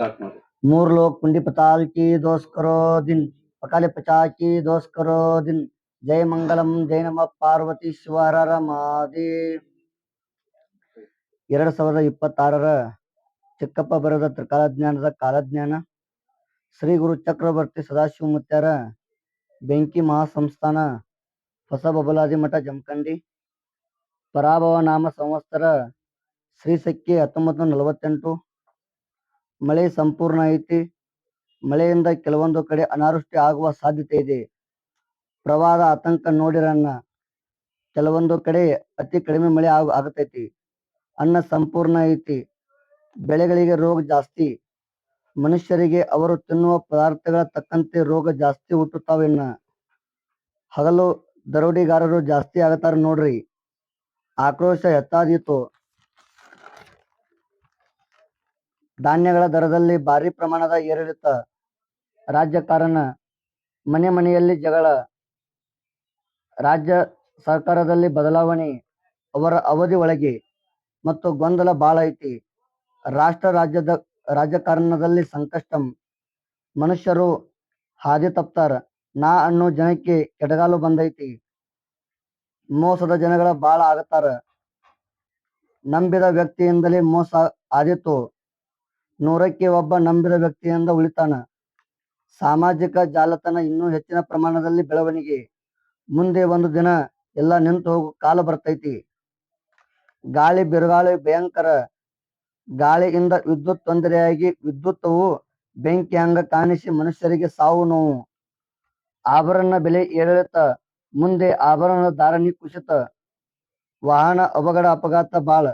Start मारो मूर लोग पुंडी पताल की दोष करो दिन पकाले पचास की दोष करो दिन जय मंगलम जय नम पार्वती शिवर ರಮಾದಿ ಎರಡ್ ಸಾವಿರದ ಇಪ್ಪತ್ತಾರರ ಚಿಕ್ಕಪ್ಪ ಬರೆದ ತ್ರಿಕಾಲಜ್ಞಾನದ ಕಾಲಜ್ಞಾನ ಶ್ರೀ ಗುರು ಚಕ್ರವರ್ತಿ ಸದಾಶಿವಮುತ್ಯಾರ ಬೆಂಕಿ ಮಹಾಸಂಸ್ಥಾನ ಹೊಸ ಬಬಲಾದಿ ಮಠ ಜಮಖಂಡಿ ಪರಾಭವ ನಾಮ ಸಂವತ್ಸರ ಶ್ರೀ ಸಕ್ಕಿ ಹತ್ತೊಂಬತ್ತು ನಲವತ್ತೆಂಟು ಮಳೆ ಸಂಪೂರ್ಣ ಐತಿ. ಮಳೆಯಿಂದ ಕೆಲವೊಂದು ಕಡೆ ಅನಾವೃಷ್ಟಿ ಆಗುವ ಸಾಧ್ಯತೆ ಇದೆ. ಪ್ರವಾಹ ಆತಂಕ ನೋಡಿರನ್ನ ಕೆಲವೊಂದು ಕಡೆ ಅತಿ ಕಡಿಮೆ ಮಳೆ ಆಗ, ಆಗತೈತಿ. ಅನ್ನ ಸಂಪೂರ್ಣ ಐತಿ. ಬೆಳೆಗಳಿಗೆ ರೋಗ ಜಾಸ್ತಿ. ಮನುಷ್ಯರಿಗೆ ಅವರು ತಿನ್ನುವ ಪದಾರ್ಥಗಳ ತಕ್ಕಂತೆ ರೋಗ ಜಾಸ್ತಿ ಹುಟ್ಟುತ್ತಾವಿನ್ನ. ಹಗಲು ದರೋಡಿಗಾರರು ಜಾಸ್ತಿ ಆಗತಾರ ನೋಡ್ರಿ. ಆಕ್ರೋಶ ಎತ್ತಾದೀತು. ಧಾನ್ಯಗಳ ದರದಲ್ಲಿ ಭಾರಿ ಪ್ರಮಾಣದ ಏರಿಳಿತ ರಾಜಕಾರಣ ಮನೆ ಮನೆಯಲ್ಲಿ ಜಗಳ, ರಾಜ್ಯ ಸರ್ಕಾರದಲ್ಲಿ ಬದಲಾವಣೆ, ಅವರ ಅವಧಿ ಒಳಗೆ ಮತ್ತು ಗೊಂದಲ ಬಾಳ ಐತಿ. ರಾಷ್ಟ್ರ ರಾಜ್ಯದ ರಾಜಕಾರಣದಲ್ಲಿ ಸಂಕಷ್ಟಂ, ಮನುಷ್ಯರು ಹಾದಿ ತಪ್ತಾರ, ನಾ ಅನ್ನೋ ಜನಕ್ಕೆ ಎಡಗಾಲು ಬಂದೈತಿ. ಮೋಸದ ಜನಗಳ ಬಾಳ ಆಗತಾರ. ನಂಬಿದ ವ್ಯಕ್ತಿಯಿಂದಲೇ ಮೋಸ ಆದಿತ್ತು ನೂರಕ್ಕೆ ಒಬ್ಬ ನಂಬಿದ ವ್ಯಕ್ತಿಯಿಂದ ಉಳಿತಾನ. ಸಾಮಾಜಿಕ ಜಾಲತಾಣ ಇನ್ನೂ ಹೆಚ್ಚಿನ ಪ್ರಮಾಣದಲ್ಲಿ ಬೆಳವಣಿಗೆ. ಮುಂದೆ ಒಂದು ದಿನ ಎಲ್ಲ ನಿಂತು ಹೋಗು, ಕಾಲ ಬರ್ತೈತಿ. ಗಾಳಿ ಬಿರುಗಾಳಿ ಭಯಂಕರ. ಗಾಳಿಯಿಂದ ವಿದ್ಯುತ್ ತೊಂದರೆಯಾಗಿ ವಿದ್ಯುತ್ವು ಬೆಂಕಿ ಹಂಗ ಕಾಣಿಸಿ ಮನುಷ್ಯರಿಗೆ ಸಾವು ನೋವು. ಆಭರಣ ಬೆಲೆ ಏರಿಳಿತ. ಮುಂದೆ ಆಭರಣ ಧಾರಣಿ ಕುಸಿತ. ವಾಹನ ಅವಘಡ ಅಪಘಾತ ಬಾಳ.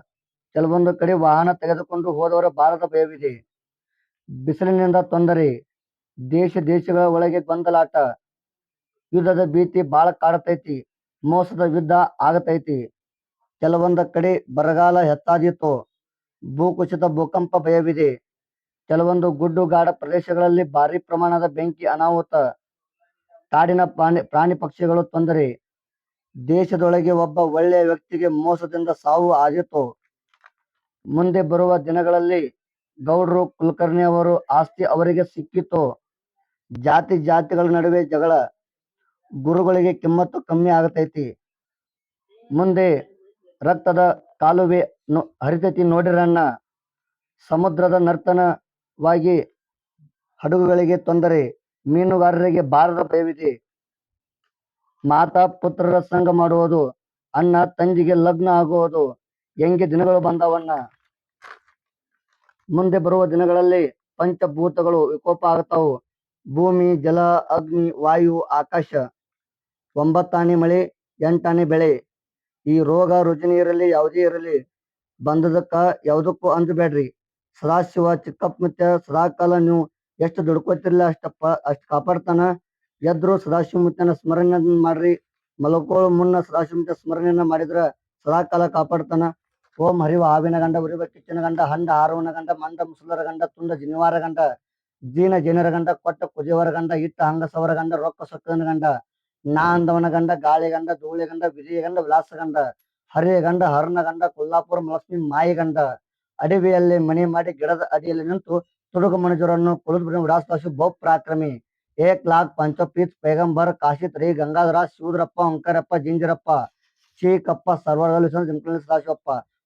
ಕೆಲವೊಂದು ಕಡೆ ವಾಹನ ತೆಗೆದುಕೊಂಡು ಹೋದವರ ಬಾಳದ ಭಯವಿದೆ. ಬಿಸಿಲಿನಿಂದ ತೊಂದರೆ. ದೇಶ ದೇಶಗಳ ಒಳಗೆ ಗೊಂದಲಾಟ. ಯುದ್ಧದ ಭೀತಿ ಬಾಳ ಕಾಡತೈತಿ. ಮೋಸದ ಯುದ್ಧ ಆಗತೈತಿ. ಕೆಲವೊಂದು ಕಡೆ ಬರಗಾಲ ಹೆತ್ತಾದಿತ್ತು ಭೂಕುಸಿತ, ಭೂಕಂಪ ಭಯವಿದೆ. ಕೆಲವೊಂದು ಗುಡ್ಡುಗಾಡ ಪ್ರದೇಶಗಳಲ್ಲಿ ಭಾರಿ ಪ್ರಮಾಣದ ಬೆಂಕಿ ಅನಾಹುತ. ಕಾಡಿನ ಪ್ರಾಣಿ ಪ್ರಾಣಿ ಪಕ್ಷಿಗಳು ತೊಂದರೆ. ದೇಶದೊಳಗೆ ಒಬ್ಬ ಒಳ್ಳೆಯ ವ್ಯಕ್ತಿಗೆ ಮೋಸದಿಂದ ಸಾವು ಆದೀತು. ಮುಂದೆ ಬರುವ ದಿನಗಳಲ್ಲಿ ಗೌಡ್ರು ಕುಲಕರ್ಣಿ ಅವರು ಆಸ್ತಿ ಅವರಿಗೆ ಸಿಕ್ಕಿತು. ಜಾತಿ ಜಾತಿಗಳ ನಡುವೆ ಜಗಳ ಗುರುಗಳಿಗೆ ಕಿಮ್ಮತ್ತು ಕಮ್ಮಿ ಆಗತೈತಿ. ಮುಂದೆ ರಕ್ತದ ಕಾಲುವೆ ಹರಿತೈತಿ ನೋಡಿರಣ್ಣ ಸಮುದ್ರದ ನರ್ತನವಾಗಿ ಹಡಗುಗಳಿಗೆ ತೊಂದರೆ, ಮೀನುಗಾರರಿಗೆ ಬಾರದ ಭಯವಿದೆ. ಮಾತಾ ಪುತ್ರರ ಸಂಘ ಮಾಡುವುದು, ಅಣ್ಣ ತಂಗಿಗೆ ಲಗ್ನ ಆಗುವುದು. ಹೆಂಗೆ ದಿನಗಳು ಬಂದವನ್ನ ಮುಂದೆ ಬರುವ ದಿನಗಳಲ್ಲಿ ಪಂಚಭೂತಗಳು ವಿಕೋಪ ಆಗ್ತಾವು. ಭೂಮಿ, ಜಲ, ಅಗ್ನಿ, ವಾಯು, ಆಕಾಶ. ಒಂಬತ್ತಾನೆ ಮಳೆ, ಎಂಟಾನೆ ಬೆಳೆ. ಈ ರೋಗ ರುಜಿನ ಇರಲಿ, ಯಾವುದೇ ಇರಲಿ, ಬಂದದಕ್ಕ ಯಾವುದಕ್ಕೂ ಅಂಜಬೇಡ್ರಿ. ಸದಾಶಿವ ಚಿಕ್ಕಪ್ಪ ಮತ್ತೆ ಸದಾಕಾಲ ನೀವು ಎಷ್ಟು ದುಡ್ಕೋತಿರ್ಲಿ ಅಷ್ಟಪ್ಪ ಅಷ್ಟು ಕಾಪಾಡ್ತಾನ. ಎದ್ರು ಸದಾಶಿವ ಮುತ್ತನ ಸ್ಮರಣೆ ಮಾಡ್ರಿ. ಮಲಕೋಳ ಮುನ್ನ ಸದಾಶಿವ ಮುತ್ತ ಸ್ಮರಣೆಯನ್ನ ಮಾಡಿದ್ರ ಸದಾಕಾಲ ಕಾಪಾಡ್ತಾನ. ಓಂ ಹರಿವ ಆವಿನ ಗಂಡ ಉರಿವ ಕಿಚ್ಚಿನ ಗಂಡ, ಹಂಡ ಆರವನ ಗಂಡ, ಮಂಡ, ಮುಸುಲರ ಗಂಡ, ತುಂಡ, ಜಿನಿವಾರ ಗಂಡ ಜೀನ ಜನರ ಗಂಡ, ಕೊಟ್ಟ, ಕುಜವರ ಗಂಡ, ಇಟ್ಟ, ಹಂಗಸವರ ಗಂಡ, ರೊಕ್ಕ, ಸೊಕ್ಕನ ಗಂಡ, ನಾಂದವನ ಗಂಡ, ಗಾಳಿ ಗಂಡ, ಧೂಳಿ ಗಂಡ ವಿಜಯ ಗಂಡ, ವಿಲಾಸ ಗಂಡ ಹರಿಯ ಗಂಡ ಹರನ ಗಂಡ, ಕೊಲ್ಲಾಪುರ ಲಕ್ಷ್ಮಿ ಮಾಯಿ ಗಂಡ, ಅಡವಿಯಲ್ಲಿ ಮನೆ ಮಾಡಿ ಗಿಡದ ಅಡಿಯಲ್ಲಿ ನಿಂತು ತುಡುಗು ಮನುಜರನ್ನು ಕುಳಿದು ವಿಡಾಸದಾಸು ಬಹು ಪ್ರಾಕ್ರಮಿ. ಏಕ್ ಲಾಕ್ ಪಂಚಪೀತ್ ಪೈಗಂಬರ್ ಕಾಶಿತ್ ರೀ ಗಂಗಾಧರ ಶಿವದ್ರಪ್ಪ ಅಂಕರಪ್ಪ ಜಿಂಜರಪ್ಪ, ಚೀಕಪ್ಪ ಸರ್ವರಲ್ಲಿ ಜಮಖಂಡಿ